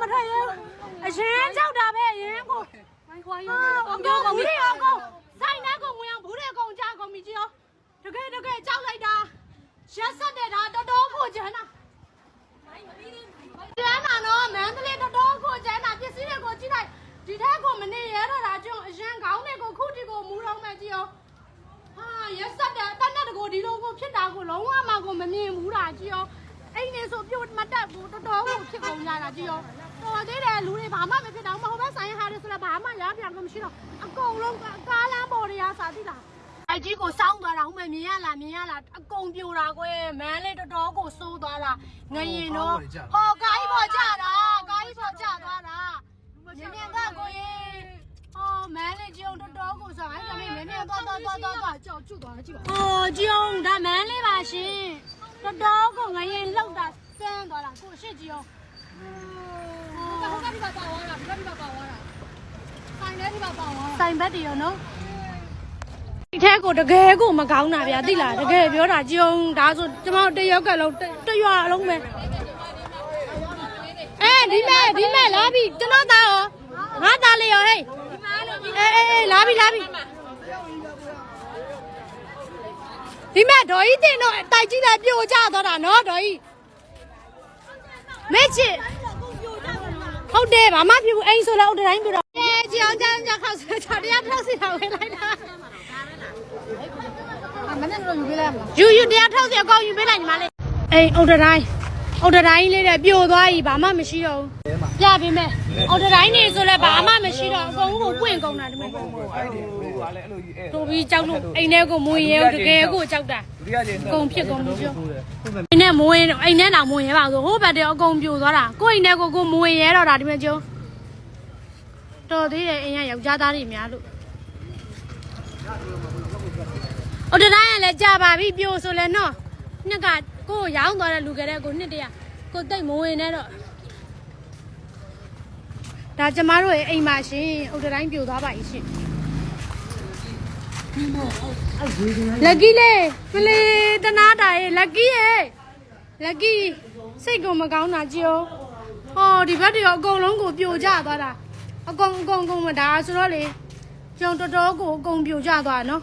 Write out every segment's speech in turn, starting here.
မထွက်ရဘူးအရင်ကြောက်တာပဲအရင်ကိုမိုင်းခွာရအောင်ကြောက်ကုန်ပြီအောင်ကုန်ဆိုင်နဲ့ကုန်ဝင်အောင်ဘူးတဲ့ကုန်ကြကုန်ပြီကြီးရောတကယ်တကယ်ကြောက်လိုက်တာရက်ဆက်တဲ့ဒါတော်တော်ဖို့ကျန်တာကျန်တာနော်မန္တလေးတော်တော်ကိုကျန်တာပစ္စည်းတွေကိုကြည့်လိုက်ဒီထက်ကိုမနေရတော့တာကျွန်းအရင်ခေါင်းတွေကိုခုတီကိုမူတော့မှကြည့်ရောဟာရက်ဆက်တဲ့တတ်တဲ့ကိုဒီလိုကိုဖြစ်တာကိုလုံးဝမှကိုမမြင်ဘူးတာကြည့်ရောအဲ့နေဆိုပြုတ်မတက်ဘူးတော်တော်ကိုဖြစ်ကုန်ကြတာကြည့်ရော တော်သေးတယ်လူတွေဘာမှမဖြစ်တော့မဟုတ်ဘဲဆိုင်ဟာတွေဆိုလည်းဘာမှရပြန်လို့မရှိတော့အကုန်လုံးကားလမ်းပေါ်တွေကစားသိလားအကြီးကိုစောင်းသွားတာဟုတ်မယ်မြင်ရလားမြင်ရလားအကုန်ပြိုတာကွယ်မန်းလေးတော်တော်ကိုစိုးသွားတာငရင်တော့ဟောကားကြီးပေါ်ကြတာကားကြီးပေါ်ကြသွားတာမြင်မြင်ကကိုရင်ဟောမန်းလေးကြုံတော်တော်ကိုဆိုအဲ့ဒါမြင်မြင်သွားသွားသွားသွားသွားကြောက်ကျွတ်သွားကြည့်ပါဟောကြုံဒါမန်းလေးပါရှင်တော်တော်ကိုငရင်လှုပ်တာစမ်းသွားတာကိုရှစ်ကြုံ ဟိုကဒီမှာပါသွားတာဒီကဒီမှာပါသွားတာဆိုင်ထဲဒီမှာပါသွားတာဆိုင်ဘက်တည်းရောနော်ဒီထဲကိုတကယ်ကိုမကောင်းတာဗျာသိလားတကယ်ပြောတာကြုံဒါဆိုကျမတို့တရောက်ကလုံးတရွာလုံးပဲအဲဒီမဲ့ဒီမဲ့လာပြီကျွန်တော်သားရောငါသားလေးရောဟေးအေးအေးအေးလာပြီလာပြီဒီမဲ့ဒေါ်ကြီးတင်တော့တိုက်ကြီးလည်းပြိုကျသွားတာနော်ဒေါ်ကြီး မဲချစ်ဟုတ်တယ်ဘာမှဖြစ်ဘူးအိမ်ဆိုလည်းဥဒတိုင်းပြတော့အဲကြောင်ကြောင်ကြောင်ခောက်ဆွဲချတရားထောက်စီတာဝယ်လိုက်တာမနေ့ကတော့ယူပေးလိုက်မလားယူယူတရားထောက်စီအကောင်ယူပေးလိုက်ညီမလေးအိမ်ဥဒတိုင်း ဥဒတိုင်းလေးတဲ့ပြိုသွားပြီဘာမှမရှိတော့ဘူးပြပေးမယ်ဥဒတိုင်းနေဆိုလည်းဘာမှမရှိတော့အကုန်ကိုပွင့်ကုန်တာဒီမဲ့အဲ့ဒီဟိုဟာလဲအဲ့လိုကြီးအဲ့တို့ပြီးကြောက်လို့အိမ်ထဲကိုမဝင်ရဲဘူးတကယ်ကိုကြောက်တာဒုတိယကျင်းအကုန်ဖြစ်ကုန်ပြီပြောအိမ်ထဲမဝင်အိမ်ထဲတော့မဝင်ရဲပါဆိုဟိုဘက်တည်းအကုန်ပြိုသွားတာကိုယ့်အိမ်ထဲကိုကိုမဝင်ရဲတော့တာဒီမဲ့ကျုံတော်သေးတယ်အိမ်ကယောက်ျားသားတွေများလို့။အော်တတိုင်းကလည်းကြာပါပြီပြိုဆိုလဲနော်။နှစ်က ကိုကိုရောင်းသွားတဲ့လူကလေးကိုနှစ်တရကိုတိတ်မဝင်နဲ့တော့ဒါကျမတို့ရဲ့အိမ်မှာရှင်အုတ်တတိုင်းပြိုသွားပါ ਈ ရှင်လက်ကီလေးမလေးတနာတာရဲ့လက်ကီရဲ့လက်ကီစိတ်ကမကောင်းတာကြည့်အောင်ဟောဒီဘက်တရောအကုန်လုံးကိုပြိုကျသွားတာအကုန်အကုန်အကုန်မဒါဆိုတော့လေကျုံတော်တော်ကိုအကုန်ပြိုကျသွားတာနော်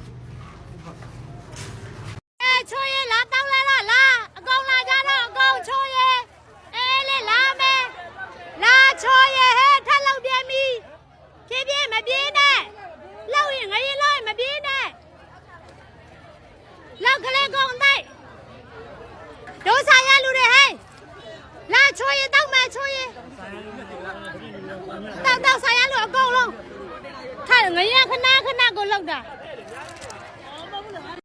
အဲချိုးရဲလာတောင်းလဲလားလာအကောင်လာကြတော့အကောင်ချိုးရဲအေးလေလာမယ်လာချိုးရဲဟဲ့ထက်လောက်ပြင်းပြီဖြည်းဖြည်းမပြေးနဲ့လောက်ရင်ငရင်လောက်ရင်မပြေးနဲ့လောက်ကလေးကုန်တိုက်ဒိုးဆိုင်ရလူတွေဟဲ့လာချိုးရဲတောက်မယ်ချိုးရဲ တောက်တောက်ဆိုင်ရလူအကုန်လုံးထက်ငရင်ခဏခဏကိုလောက်တာ